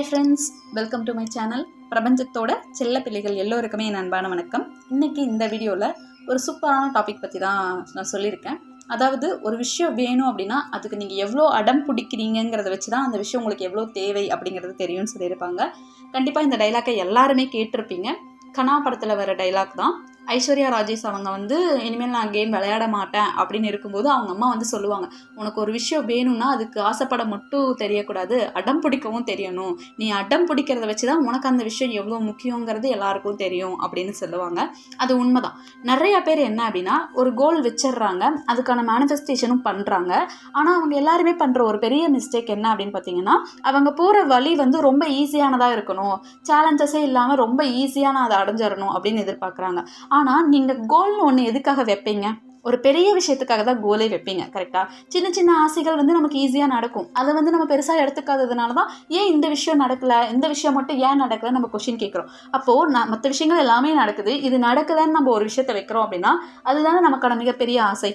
Hi friends welcome to my channel பிரபஞ்சத்தோட செல்ல பிள்ளைகள் எல்லோருக்குமே என் அன்பான வணக்கம். இன்றைக்கி இந்த வீடியோவில் ஒரு சூப்பரான டாபிக் பற்றி தான் நான் சொல்லியிருக்கேன். அதாவது ஒரு விஷயம் வேணும் அப்படின்னா அதுக்கு நீங்கள் எவ்வளோ அடம் பிடிக்கிறீங்கிறத வச்சு தான் அந்த விஷயம் உங்களுக்கு எவ்வளோ தேவை அப்படிங்கிறது தெரியும்னு சொல்லியிருப்பாங்க. கண்டிப்பாக இந்த டைலாக்கை எல்லாருமே கேட்டிருப்பீங்க. கனா படத்தில் வர டைலாக் தான். ஐஸ்வர்யா ராஜேஷ் அவங்க வந்து இனிமேல் நான் கேம் விளையாட மாட்டேன் அப்படின்னு இருக்கும்போது அவங்க அம்மா வந்து சொல்லுவாங்க உனக்கு ஒரு விஷயம் வேணும்னா அதுக்கு ஆசைப்பட மட்டும் தெரியக்கூடாது. அடம் பிடிக்கவும் தெரியணும். நீ அடம் பிடிக்கிறத வச்சு தான் உனக்கு அந்த விஷயம் எவ்வளோ முக்கியங்கிறது எல்லாருக்கும் தெரியும் அப்படின்னு சொல்லுவாங்க. அது உண்மைதான். நிறைய பேர் என்ன அப்படின்னா ஒரு கோல் வச்சிடுறாங்க அதுக்கான மேனிஃபெஸ்டேஷனும் பண்ணுறாங்க ஆனால் அவங்க எல்லாருமே பண்ணுற ஒரு பெரிய மிஸ்டேக் என்ன அப்படின்னு பார்த்தீங்கன்னா அவங்க போகிற வழி வந்து ரொம்ப ஈஸியானதாக இருக்கணும். சேலஞ்சஸே இல்லாமல் ரொம்ப ஈஸியாக நான் அதை அடைஞ்சிடணும் அப்படின்னு எதிர்பார்க்குறாங்க. ஆனால் நீங்கள் கோல்னு ஒன்று எதுக்காக வைப்பீங்க? ஒரு பெரிய விஷயத்துக்காக தான் கோலே வைப்பீங்க கரெக்டாக சின்ன சின்ன ஆசைகள் வந்து நமக்கு ஈஸியாக நடக்கும். அதை வந்து நம்ம பெருசாக எடுத்துக்காததுனால தான் ஏன் இந்த விஷயம் நடக்கல? இந்த விஷயம் மட்டும் ஏன் நடக்கலை நம்ம கொஷின் கேட்குறோம். அப்போது நான் மற்ற விஷயங்கள் எல்லாமே நடக்குது. இது நடக்கலைன்னு நம்ம ஒரு விஷயத்தை வைக்கிறோம் அப்படின்னா அதுதானே நமக்கான மிகப்பெரிய ஆசை.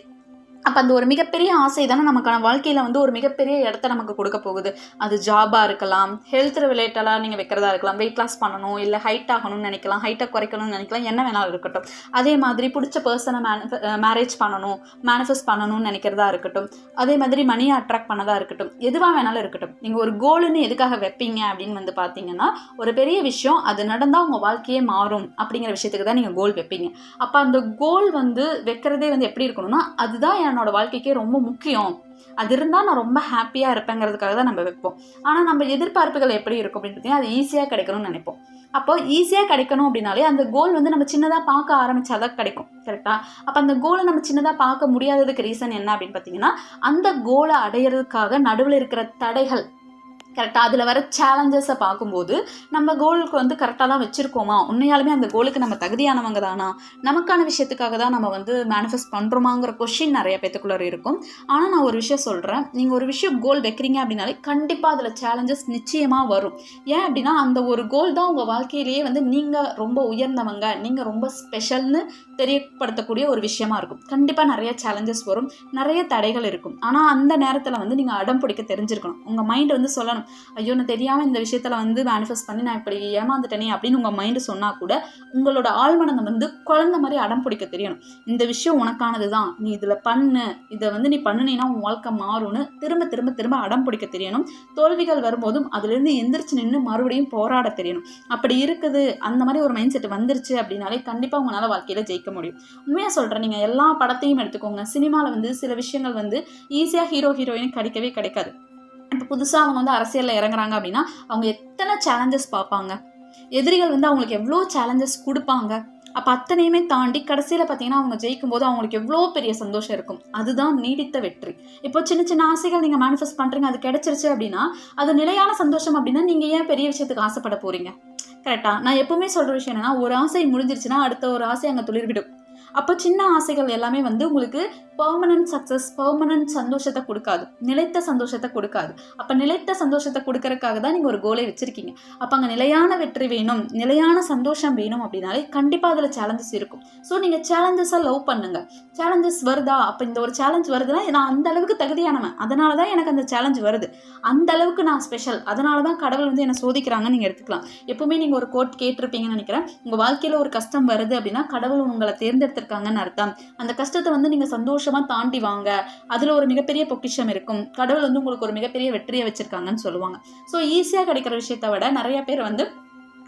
அப்போ அந்த ஒரு மிகப்பெரிய ஆசை தானே நமக்கான வாழ்க்கையில் வந்து ஒரு மிகப்பெரிய இடத்த நமக்கு கொடுக்க போகுது. அது ஜாபாக இருக்கலாம் ஹெல்த் ரிலேட்டடாக நீங்கள் வைக்கிறதா இருக்கலாம் வெயிட் லாஸ் பண்ணணும் இல்லை ஹைட் ஆகணும்னு நினைக்கலாம் ஹைட்டை குறைக்கணும்னு நினைக்கலாம் என்ன வேணாலும் இருக்கட்டும். அதே மாதிரி பிடிச்ச பர்சனை மேனிஃப மேரேஜ் பண்ணணும் மேனிஃபெஸ்ட் பண்ணணும்னு நினைக்கிறதா இருக்கட்டும். அதே மாதிரி மணியை அட்ராக்ட் பண்ணதா இருக்கட்டும். எதுவாக வேணாலும் இருக்கட்டும். நீங்கள் ஒரு கோலுன்னு எதுக்காக வைப்பீங்க அப்படின்னு வந்து பார்த்தீங்கன்னா ஒரு பெரிய விஷயம் அது நடந்தால் உங்கள் வாழ்க்கையே மாறும் அப்படிங்கிற விஷயத்துக்கு தான் நீங்கள் கோல் வைப்பீங்க. அப்போ அந்த கோல் வந்து வைக்கிறதே வந்து எப்படி இருக்கணும்னா அதுதான் என்னோட வாழ்க்கைக்கே ரொம்ப முக்கியம். அது இருந்தால் நான் ரொம்ப ஹாப்பியாக இருப்பேங்கிறதுக்காக தான் நம்ம வைப்போம். ஆனால் நம்ம எதிர்பார்ப்புகள் எப்படி இருக்கும் அப்படின்னு பார்த்தீங்கன்னா அது ஈஸியாக கிடைக்கணும்னு நினைப்போம். அப்போ ஈஸியாக கிடைக்கணும் அப்படின்னாலே அந்த கோல் வந்து நம்ம சின்னதாக பார்க்க ஆரம்பிச்சாதான் கிடைக்கும். கரெக்டாக அப்போ அந்த கோலை நம்ம சின்னதாக பார்க்க முடியாததுக்கு ரீசன் என்ன அப்படின்னு பார்த்தீங்கன்னா அந்த கோலை அடையிறதுக்காக நடுவில் இருக்கிற தடைகள் கரெக்டாக அதில் வர சேலஞ்சஸை பார்க்கும்போது நம்ம கோலுக்கு வந்து கரெக்டாக தான் வச்சுருக்கோமா? உண்மையாலுமே அந்த கோலுக்கு நம்ம தகுதியானவங்க தானா? நமக்கான விஷயத்துக்காக தான் நம்ம வந்து மேனிஃபெஸ்ட் பண்ணுறோமாங்கிற கொஷின் நிறைய பேத்துக்குள்ளே இருக்கும். ஆனால் நான் ஒரு விஷயம் சொல்கிறேன் நீங்கள் ஒரு விஷயம் கோல் வைக்கிறீங்க அப்படின்னாலே கண்டிப்பாக அதில் சேலஞ்சஸ் நிச்சயமாக வரும். ஏன் அப்படின்னா அந்த ஒரு கோல் தான் உங்கள் வாழ்க்கையிலேயே வந்து நீங்கள் ரொம்ப உயர்ந்தவங்க நீங்கள் ரொம்ப ஸ்பெஷல்னு தெரியப்படுத்தக்கூடிய ஒரு விஷயமா இருக்கும். கண்டிப்பாக நிறைய சேலஞ்சஸ் வரும். நிறைய தடைகள் இருக்கும். ஆனால் அந்த நேரத்தில் வந்து நீங்கள் அடம் பிடிக்க தெரிஞ்சிருக்கணும். உங்கள் மைண்ட் வந்து சொல்லணும் ஐயோ நான் தெரியாமல் இந்த விஷயத்தில் வந்து மேனிஃபெஸ்ட் பண்ணி நான் இப்படி ஏமாந்துட்டேனே அப்படின்னு உங்கள் மைண்டு சொன்னால் கூட உங்களோட ஆழ்மனதை வந்து குழந்த மாதிரி அடம் பிடிக்க தெரியணும். இந்த விஷயம் உனக்கானது தான் நீ இதில் பண்ணு. இதை வந்து நீ பண்ணுனீன்னா உன் வாழ்க்கை மாறும்னு திரும்ப திரும்ப திரும்ப அடம் பிடிக்க தெரியணும். தோல்விகள் வரும்போதும் அதுலேருந்து எந்திரிச்சு நின்று மறுபடியும் போராட தெரியணும். அப்படி இருக்குது. அந்த மாதிரி ஒரு மைண்ட் செட் வந்துருச்சு அப்படின்னாலே கண்டிப்பாக உங்களால் வாழ்க்கையில் ஜெயிக்க முடியும். உண்மையாக சொல்கிறேன் நீங்கள் எல்லா படத்தையும் எடுத்துக்கோங்க. சினிமாவில் வந்து சில விஷயங்கள் வந்து ஈஸியாக ஹீரோ ஹீரோயின் கிடைக்கவே கிடைக்காது. இப்போ புதுசாக அவங்க வந்து அரசியலில் இறங்குறாங்க அப்படின்னா அவங்க எத்தனை சேலஞ்சஸ் பார்ப்பாங்க? எதிரிகள் வந்து அவங்களுக்கு எவ்வளோ சேலஞ்சஸ் கொடுப்பாங்க? அப்போ அத்தனையுமே தாண்டி கடைசியில் பார்த்தீங்கன்னா அவங்க ஜெயிக்கும் போது அவங்களுக்கு எவ்வளோ பெரிய சந்தோஷம் இருக்கும். அதுதான் நீடித்த வெற்றி. இப்போ சின்ன சின்ன ஆசைகள் நீங்கள் மேனிஃபெஸ்ட் பண்ணுறீங்க அது கிடைச்சிருச்சு அப்படின்னா அது நிலையான சந்தோஷம் அப்படின்னா நீங்கள் ஏன் பெரிய விஷயத்துக்கு ஆசைப்பட போகிறீங்க கரெக்டாக நான் எப்போவுமே சொல்கிற விஷயம் என்னன்னா ஒரு ஆசை முடிஞ்சிருச்சுன்னா அடுத்த ஒரு ஆசை அங்கே துளிர்விடும். அப்போ சின்ன ஆசைகள் எல்லாமே வந்து உங்களுக்கு பர்மனன்ட் சக்ஸஸ் பர்மனன்ட் சந்தோஷத்தை கொடுக்காது. நிலைத்த சந்தோஷத்தை கொடுக்காது. அப்போ நிலைத்த சந்தோஷத்தை கொடுக்கறதுக்காக தான் நீங்கள் ஒரு கோலை வச்சுருக்கீங்க. அப்போ அங்கே நிலையான வெற்றி வேணும் நிலையான சந்தோஷம் வேணும் அப்படின்னாலே கண்டிப்பாக அதில் சேலஞ்சஸ் இருக்கும். ஸோ நீங்கள் சேலஞ்சஸாக லவ் பண்ணுங்க. சேலஞ்சஸ் வருதா? அப்போ இந்த ஒரு சேலஞ்ச் வருதுன்னா நான் அந்த அளவுக்கு தகுதியானவன். அதனால தான் எனக்கு அந்த சேலஞ்ச் வருது. அந்த அளவுக்கு நான் ஸ்பெஷல் அதனால தான் கடவுள் வந்து என்னை சோதிக்கிறாங்கன்னு நீங்கள் எடுத்துக்கலாம். எப்பவுமே நீங்கள் ஒரு கோட் கேட்டிருப்பீங்கன்னு நினைக்கிறேன். உங்கள் வாழ்க்கையில் ஒரு கஷ்டம் வருது அப்படின்னா கடவுள் உங்களை தேர்ந்தெடுத்து இருக்காங்கன்னு அர்த்தம். அந்த கஷ்டத்தை வந்து நீங்கள் சந்தோஷமாக தாண்டி வாங்க. அதில் ஒரு மிகப்பெரிய பொக்கிஷம் இருக்கும். கடவுள் வந்து உங்களுக்கு ஒரு மிகப்பெரிய வெற்றியை வச்சுருக்காங்கன்னு சொல்லுவாங்க. ஸோ ஈஸியாக கிடைக்கிற விஷயத்தை விட நிறைய பேர் வந்து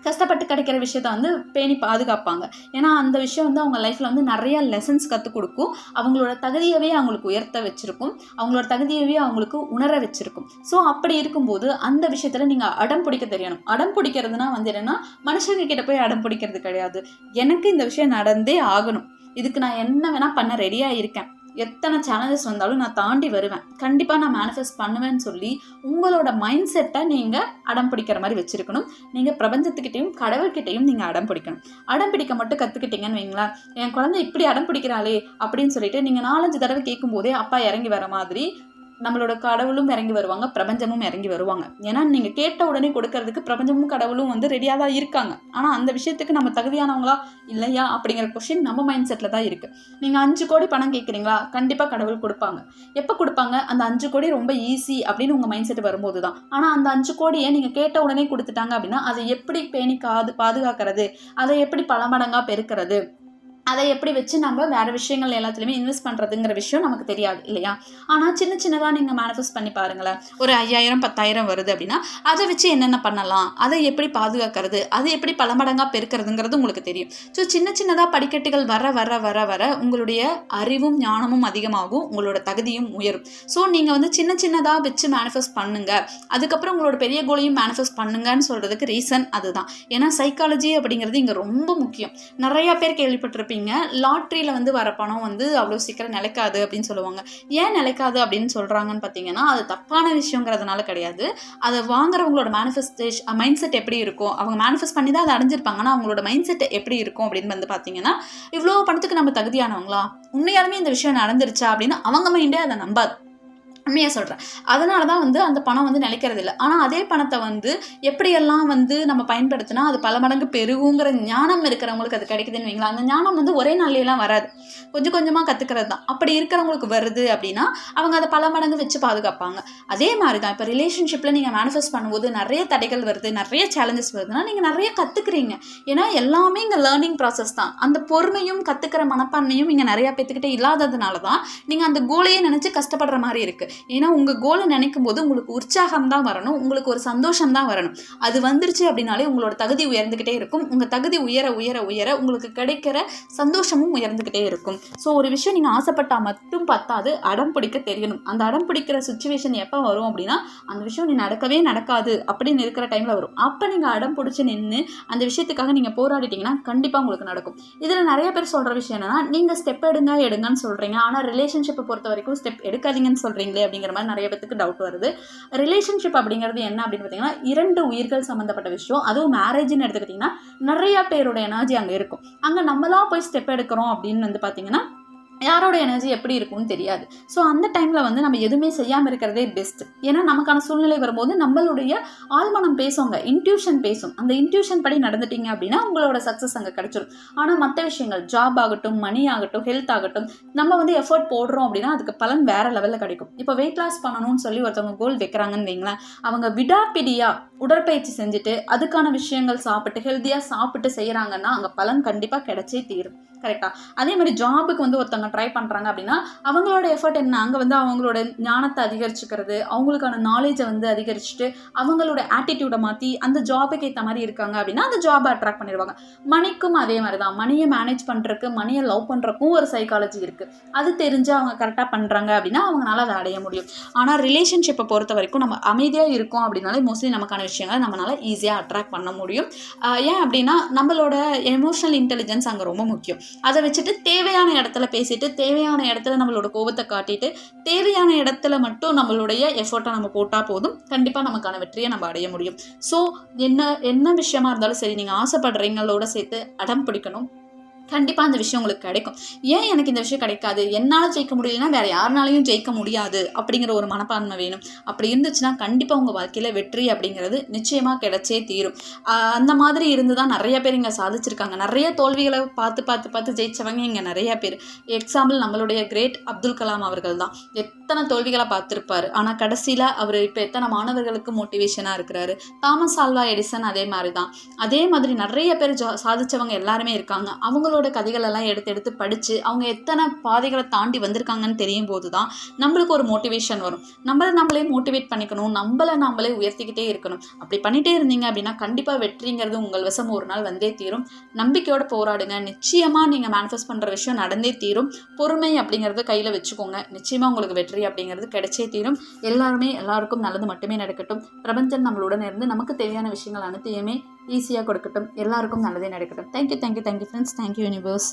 கஷ்டப்பட்டு கிடைக்கிற விஷயத்த வந்து பேணி பாதுகாப்பாங்க. ஏன்னா அந்த விஷயம் வந்து அவங்க லைஃப்பில் வந்து நிறைய லெசன்ஸ் கற்றுக் கொடுக்கும். அவங்களோட தகுதியவே அவங்களுக்கு உயர்த்த வச்சிருக்கும். அவங்களோட தகுதியவே அவங்களுக்கு உணர வச்சிருக்கும். ஸோ அப்படி இருக்கும்போது அந்த விஷயத்தில் நீங்கள் அடம் பிடிக்க தெரியணும். அடம் பிடிக்கிறதுனா வந்து என்னென்னா மனுஷங்க கிட்ட போய் அடம் பிடிக்கிறது கிடையாது. எனக்கு இந்த விஷயம் நடந்தே ஆகணும். இதுக்கு நான் என்ன வேணால் பண்ண ரெடியாக இருக்கேன். எத்தனை சேலஞ்சஸ் வந்தாலும் நான் தாண்டி வருவேன். கண்டிப்பாக நான் மேனிஃபெஸ்ட் பண்ணுவேன்னு சொல்லி உங்களோட மைண்ட் செட்டை நீங்கள் அடம் பிடிக்கிற மாதிரி வச்சுருக்கணும். நீங்கள் பிரபஞ்சத்துக்கிட்டையும் கடவுள்கிட்டையும் நீங்கள் அடம் பிடிக்கணும். அடம் பிடிக்க மட்டும் கற்றுக்கிட்டீங்கன்னு வைங்களேன். என் குழந்தை இப்படி அடம் பிடிக்கிறாளே அப்படின்னு சொல்லிட்டு நீங்கள் நாலஞ்சு தடவை கேட்கும்போதே அப்பா இறங்கி வர மாதிரி நம்மளோட கடவுளும் இறங்கி வருவாங்க பிரபஞ்சமும் இறங்கி வருவாங்க. ஏன்னா நீங்கள் கேட்ட உடனே கொடுக்கறதுக்கு பிரபஞ்சமும் கடவுளும் வந்து ரெடியாக தான் இருக்காங்க. ஆனால் அந்த விஷயத்துக்கு நம்ம தகுதியானவங்களா இல்லையா அப்படிங்கிற கொஷின் நம்ம மைண்ட் செட்டில் தான் இருக்குது நீங்கள் அஞ்சு கோடி பணம் கேட்குறீங்களா கண்டிப்பாக கடவுள் கொடுப்பாங்க. எப்போ கொடுப்பாங்க? அந்த அஞ்சு கோடி ரொம்ப ஈஸி அப்படின்னு உங்கள் மைண்ட் செட் வரும்போது தான். ஆனால் அந்த அஞ்சு கோடியை நீங்கள் கேட்ட உடனே கொடுத்துட்டாங்க அப்படின்னா அதை எப்படி பேணி காது பாதுகாக்கிறது? அதை எப்படி பல மடங்காக பெருக்கிறது? அதை எப்படி வச்சு நம்ம வேறு விஷயங்கள் எல்லாத்துலேயுமே இன்வெஸ்ட் பண்ணுறதுங்கிற விஷயம் நமக்கு தெரியாது இல்லையா? ஆனால் சின்ன சின்னதாக நீங்கள் மேனிஃபெஸ்ட் பண்ணி பாருங்களேன். ஒரு ஐயாயிரம் பத்தாயிரம் வருது அப்படின்னா அதை வச்சு என்னென்ன பண்ணலாம்? அதை எப்படி பாதுகாக்கிறது? அதை எப்படி பல மடங்காக பெருக்கிறதுங்கிறது உங்களுக்கு தெரியும். ஸோ சின்ன சின்னதாக படிக்கட்டுகள் வர வர வர வர உங்களுடைய அறிவும் ஞானமும் அதிகமாகும் உங்களோட தகுதியும் உயரும். ஸோ நீங்கள் வந்து சின்ன சின்னதாக வச்சு மேனிஃபெஸ்ட் பண்ணுங்கள் அதுக்கப்புறம் உங்களோட பெரிய கோலையும் மேனிஃபெஸ்ட் பண்ணுங்கன்னு சொல்கிறதுக்கு ரீசன் அதுதான். ஏன்னா சைக்காலஜி அப்படிங்கிறது இங்கே ரொம்ப முக்கியம். நிறையா பேர் கேள்விப்பட்டிருப்பீங்க லாட்ரியில் வந்து வர பணம் வந்து அவ்வளோ சீக்கிரம் நிலைக்காது அப்படின்னு சொல்லுவாங்க. ஏன் நிலைக்காது அப்படின்னு சொல்கிறாங்கன்னு பார்த்தீங்கன்னா அது தப்பான விஷயங்கிறதுனால கிடையாது. அதை வாங்குறவங்களோட மேனிஃபெஸ்டேஷன் மைண்ட் செட் எப்படி இருக்கும்? அவங்க மேனிஃபெஸ்ட் பண்ணி தான் அதை அடைஞ்சிருப்பாங்க. ஆனால் அவங்களோட மைண்ட் செட் எப்படி இருக்கும் அப்படின்னு வந்து பார்த்தீங்கன்னா இவ்வளோ பணத்துக்கு நம்ம தகுதியானவங்களா? உண்மையாலுமே இந்த விஷயம் நடந்துருச்சா அப்படின்னு அவங்க மைண்டே அதை நம்பாது. உண்மையாக சொல்கிறேன் அதனால தான் வந்து அந்த பணம் வந்து நிலைக்கிறது இல்லை. ஆனால் அதே பணத்தை வந்து எப்படியெல்லாம் வந்து நம்ம பயன்படுத்தினா அது பல மடங்கு பெருகுங்கிற ஞானம் இருக்கிறவங்களுக்கு அது கிடைக்குதுன்னு வைங்களா அந்த ஞானம் வந்து ஒரே நாள்லையெல்லாம் வராது. கொஞ்சம் கொஞ்சமாக கற்றுக்கிறது தான். அப்படி இருக்கிறவங்களுக்கு வருது அப்படின்னா அவங்க அதை பல மடங்கு வச்சு பாதுகாப்பாங்க. அதே மாதிரி தான் இப்போ ரிலேஷன்ஷிப்பில் நீங்கள் மேனிஃபெஸ்ட் பண்ணும்போது நிறைய தடைகள் வருது நிறைய சேலஞ்சஸ் வருதுன்னா நீங்கள் நிறைய கற்றுக்குறீங்க ஏன்னா எல்லாமே இங்கே லேர்னிங் ப்ராசஸ் தான். அந்த பொறுமையும் கற்றுக்கிற மனப்பான்மையும் இங்கே நிறையா பேத்துக்கிட்டே இல்லாததுனால தான் நீங்கள் அந்த கோலையே நினச்சி கஷ்டப்படுற மாதிரி இருக்குது ஏன்னா உங்கள் கோலை நினைக்கும் போது உங்களுக்கு உற்சாகம் தான் வரணும். உங்களுக்கு ஒரு சந்தோஷம் தான் வரணும். அது வந்துருச்சு அப்படின்னாலே உங்களோட தகுதி உயர்ந்துக்கிட்டே இருக்கும். உங்கள் தகுதி உயர உயர உயர உங்களுக்கு கிடைக்கிற சந்தோஷமும் உயர்ந்துக்கிட்டே இருக்கும். ஸோ ஒரு விஷயம் நீங்கள் ஆசைப்பட்டால் மட்டும் பத்தாது. அடம் பிடிக்க தெரியணும். அந்த அடம் பிடிக்கிற சுச்சுவேஷன் எப்போ வரும் அப்படின்னா அந்த விஷயம் நீ நடக்கவே நடக்காது அப்படின்னு இருக்கிற டைமில் வரும். அப்போ நீங்கள் அடம் பிடிச்சி நின்று அந்த விஷயத்துக்காக நீங்கள் போராடிட்டீங்கன்னா கண்டிப்பாக உங்களுக்கு நடக்கும். இதில் நிறைய பேர் சொல்கிற விஷயம் என்னன்னா நீங்கள் ஸ்டெப் எடுங்க எடுங்கன்னு சொல்கிறீங்க ஆனால் ரிலேஷன்ஷிப்பை பொறுத்த வரைக்கும் ஸ்டெப் எடுக்காதீங்கன்னு சொல்கிறீங்களே அப்படிங்கிற மாதிரி நிறைய பேத்துக்கு டவுட் வருது. ரிலேஷன்ஷிப் அப்படிங்கிறது என்ன அப்படின்னு பார்த்தீங்கன்னா இரண்டு உயிர்கள் சம்மந்தப்பட்ட விஷயம். அதுவும் மேரேஜ்னு எடுத்துக்கிட்டிங்கன்னா நிறைய பேரோட எனர்ஜி அங்கே இருக்கும். அங்கே நம்மளா போய் ஸ்டெப் எடுக்கிறோம் அப்படின்னு வந்து பார்த்தீங்கன்னா யாரோட எனர்ஜி எப்படி இருக்கும்னு தெரியாது. ஸோ அந்த டைமில் வந்து நம்ம எதுவுமே செய்யாமல் இருக்கிறதே பெஸ்ட் ஏன்னா நமக்கான சூழ்நிலை வரும்போது நம்மளுடைய ஆழ்மனம் பேசுவாங்க இன்ட்யூஷன் பேசும். அந்த இன்ட்யூஷன் படி நடந்துட்டீங்க அப்படின்னா உங்களோட சக்ஸஸ் அங்கே கிடச்சிரும். ஆனால் மற்ற விஷயங்கள் ஜாப் ஆகட்டும் மணி ஆகட்டும் ஹெல்த் ஆகட்டும் நம்ம வந்து எஃபர்ட் போடுறோம் அப்படின்னா அதுக்கு பலன் வேறு லெவலில் கிடைக்கும். இப்போ வெயிட் லாஸ் பண்ணணும்னு சொல்லி ஒருத்தவங்க கோல் வைக்கிறாங்கன்னு வைங்களேன். அவங்க விடாப்பிடியாக உடற்பயிற்சி செஞ்சுட்டு அதுக்கான விஷயங்கள் சாப்பிட்டு ஹெல்த்தியாக சாப்பிட்டு செய்கிறாங்கன்னா அங்கே பலன் கண்டிப்பாக கிடைச்சே தீரும். கரெக்டாக அதே மாதிரி ஜாபுக்கு வந்து ஒருத்தவங்க ட்ரை பண்ணுறாங்க அப்படின்னா அவங்களோட எஃபர்ட் என்ன? அங்கே வந்து அவங்களோட ஞானத்தை அதிகரிச்சுக்கிறது அவங்களுக்கான நாலேஜை வந்து அதிகரிச்சுட்டு அவங்களோட ஆட்டிடியூடை மாற்றி அந்த ஜாபுக்கு ஏற்ற மாதிரி இருக்காங்க அப்படின்னா அந்த ஜாபை அட்ராக்ட் பண்ணிடுவாங்க. மணிக்கும் அதே மாதிரி தான். மணியை மேனேஜ் பண்ணுறதுக்கு மணியை லவ் பண்ணுறக்கும் ஒரு சைக்காலஜி இருக்குது அது தெரிஞ்சு அவங்க கரெக்டாக பண்ணுறாங்க அப்படின்னா அவங்களால அதை அடைய முடியும். ஆனால் ரிலேஷன்ஷிப்பை பொறுத்த வரைக்கும் நம்ம அமைதியாக இருக்கோம் அப்படின்னாலே மோஸ்ட்லி நமக்கான விஷயங்களை நம்மளால் ஈஸியாக அட்ராக்ட் பண்ண முடியும். ஏன் அப்படின்னா நம்மளோட எமோஷனல் இன்டெலிஜென்ஸ் அங்கே ரொம்ப முக்கியம். அதை வச்சுட்டு தேவையான இடத்துல பேசிட்டு தேவையான இடத்துல நம்மளோட கோபத்தை காட்டிட்டு தேவையான இடத்துல மட்டும் நம்மளுடைய எஃபர்ட்டை நம்ம போட்டால் போதும். கண்டிப்பாக நமக்கான வெற்றியை நம்ம அடைய முடியும். ஸோ என்ன என்ன விஷயமா இருந்தாலும் சரி நீங்கள் ஆசைப்படுறீங்களோட சேர்த்து அடம் பிடிக்கணும். கண்டிப்பாக அந்த விஷயம் உங்களுக்கு கிடைக்கும். ஏன் எனக்கு இந்த விஷயம் கிடைக்காது? என்னால் ஜெயிக்க முடியலன்னா வேறு யாருனாலையும் ஜெயிக்க முடியாது அப்படிங்கிற ஒரு மனப்பான்மை வேணும். அப்படி இருந்துச்சுன்னா கண்டிப்பாக உங்கள் வாழ்க்கையில் வெற்றி அப்படிங்கிறது நிச்சயமாக கிடைச்சே தீரும். அந்த மாதிரி இருந்து தான் நிறைய பேர் இங்கே சாதிச்சிருக்காங்க. நிறைய தோல்விகளை பார்த்து பார்த்து பார்த்து ஜெயிச்சவங்க இங்கே நிறைய பேர். எக்ஸாம்பிள் நம்மளுடைய கிரேட் அப்துல் கலாம் அவர்கள் தான். எத்தனை தோல்விகளை பார்த்துருப்பாரு. ஆனால் கடைசியில் அவர் இப்போ எத்தனை மாணவர்களுக்கு மோட்டிவேஷனாக இருக்கிறாரு. தாமஸ் ஆல்வா எடிசன் அதே மாதிரி தான். அதே மாதிரி நிறைய பேர் சாதிச்சவங்க எல்லாருமே இருக்காங்க. அவங்களோட கதைகள் எல்லாம் எடுத்து எடுத்து படித்து அவங்க எத்தனை பாதைகளை தாண்டி வந்திருக்காங்கன்னு தெரியும் போது தான் நம்மளுக்கு ஒரு மோட்டிவேஷன் வரும். நம்மளை நம்மளே மோட்டிவேட் பண்ணிக்கணும் நம்மளை நம்மளே உயர்த்திக்கிட்டே இருக்கணும். அப்படி பண்ணிகிட்டே இருந்தீங்க அப்படின்னா கண்டிப்பாக வெற்றிங்கிறது உங்கள் வசம் ஒரு நாள் வந்தே தீரும். நம்பிக்கையோட போராடுங்க. நிச்சயமாக நீங்கள் மேனிஃபெஸ்ட் பண்ணுற விஷயம் நடந்தே தீரும். பொறுமை அப்படிங்கிறத கையில் வச்சுக்கோங்க. நிச்சயமாக உங்களுக்கு வெற்றி அப்படிங்கிறது கிடைச்சே தீரும். எல்லாருமே எல்லாருக்கும் நல்லது மட்டுமே நடக்கட்டும். பிரபஞ்சன் நம்மளுடன் இருந்து நமக்கு தேவையான விஷயங்கள் அனைத்தையுமே ஈஸியாக கொடுக்கட்டும். எல்லாருக்கும் நல்லதே நடக்கட்டும். Thank you thank you thank you friends thank you universe